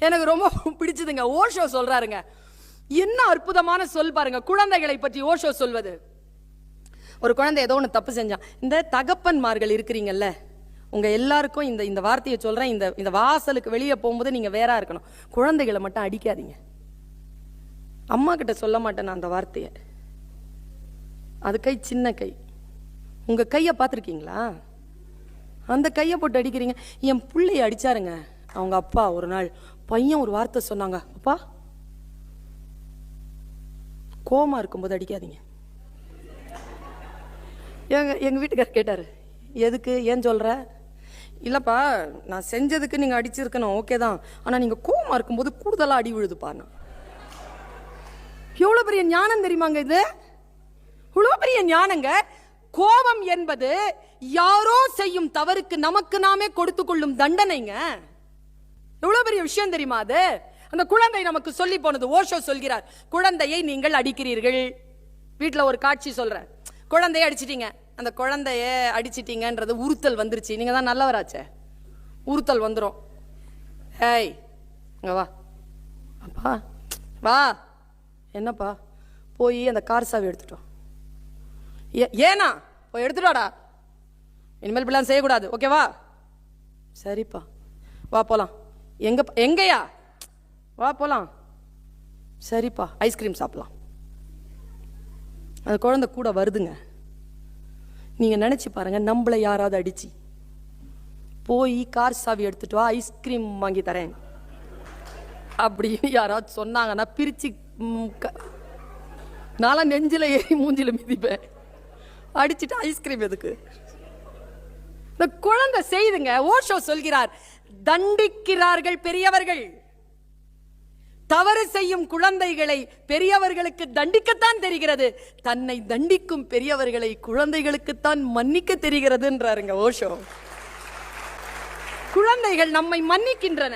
எனக்கு ரொம்ப பிடிச்சதுங்க. ஓஷோ சொல்றாருங்க. என்ன அற்புதமான சொல் பாருங்க. குழந்தைகளை பற்றி ஓஷோ சொல்வது. ஒரு குழந்தை ஏதோ ஒன்று தப்பு செஞ்சான். இந்த தகப்பன்மார்கள் இருக்கிறீங்கல்ல உங்கள் எல்லாருக்கும் இந்த இந்த வார்த்தையை சொல்கிறேன் இந்த இந்த வாசலுக்கு வெளியே போகும்போது நீங்கள் வேறாக இருக்கணும். குழந்தைகளை மட்டும் அடிக்காதீங்க. அம்மா கிட்ட சொல்ல மாட்டேன் நான் அந்த வார்த்தையை. அது கை சின்ன கை. உங்கள் கையை பார்த்துருக்கீங்களா? அந்த கையை போட்டு அடிக்கிறீங்க. என் பிள்ளைய அடிச்சாருங்க. அவங்க அப்பா ஒரு நாள் பையன் ஒரு வார்த்தை சொன்னாங்க அப்பா கோமா இருக்கும்போது அடிக்காதீங்க. எங்க எங்க வீட்டுக்கார் கேட்டாரு எதுக்கு ஏன் சொல்ற? இல்லப்பா நான் செஞ்சதுக்கு நீங்க அடிச்சிருக்கணும் ஓகே தான். ஆனா நீங்க கோமா இருக்கும்போது கூடுதலா அடி விழுதுப்பா. நான் எவ்வளவு பெரிய ஞானம் தெரியுமாங்க இது? இவ்வளவு பெரிய ஞானங்க. கோபம் என்பது யாரோ செய்யும் தவறுக்கு நமக்கு நாமே கொடுத்து கொள்ளும் தண்டனைங்க. பெரிய விஷயம் தெரியுமா அது? அந்த குழந்தை நமக்கு சொல்லி போனது. ஓஷோ சொல்கிறார் குழந்தையை நீங்கள் அடிக்கிறீர்கள். வீட்டில் ஒரு காட்சி சொல்கிறேன் குழந்தைய அடிச்சிட்டீங்க. அந்த குழந்தைய அடிச்சிட்டீங்கன்றது உறுத்தல் வந்துருச்சு. நீங்கள் தான் நல்லவராச்சே. உறுத்தல் வந்துடும் ஏய் அங்கே வா. அப்பா வா. என்னப்பா? போய் அந்த கார் சாவி எடுத்துட்டோம் ஏ- ஏனா போய் எடுத்துட்டோடா வாடா. இனிமேல் இப்படிலாம் செய்யக்கூடாது. ஓகேவா? சரிப்பா. வா போகலாம் எங்க எங்கயா? வா போலாம். சரிப்பா ஐஸ்கிரீம் சாப்பிடலாம். அந்த குழந்தை கூட வருதுங்க. நீங்க நினைச்சு பாருங்க நம்மளை யாராவது அடிச்சு. போய் கார் சாவி எடுத்துட்டு வா ஐஸ்கிரீம் வாங்கி தரேன். அப்படின்னு யாராவது சொன்னாங்கன்னா பிரிச்சு ம், நான்லாம் நெஞ்சில ஏறி மூஞ்சில மிதிப்பேன். அடிச்சுட்டு ஐஸ்கிரீம் எதுக்கு? இந்த குழந்தை செய்துங்க ஓஷோ சொல்கிறார். தண்டிக்கிறார்கள் பெரியவர்கள். தவறு செய்யும் குழந்தைகளை பெரியவர்களுக்கு தண்டிக்கத்தான் தெரிகிறது. தன்னை தண்டிக்கும் பெரியவர்களை குழந்தைகளுக்குத்தான் மன்னிக்க தெரிகிறதுன்றாருங்க ஓஷோ. குழந்தைகள் நம்மை மன்னிக்கின்றன.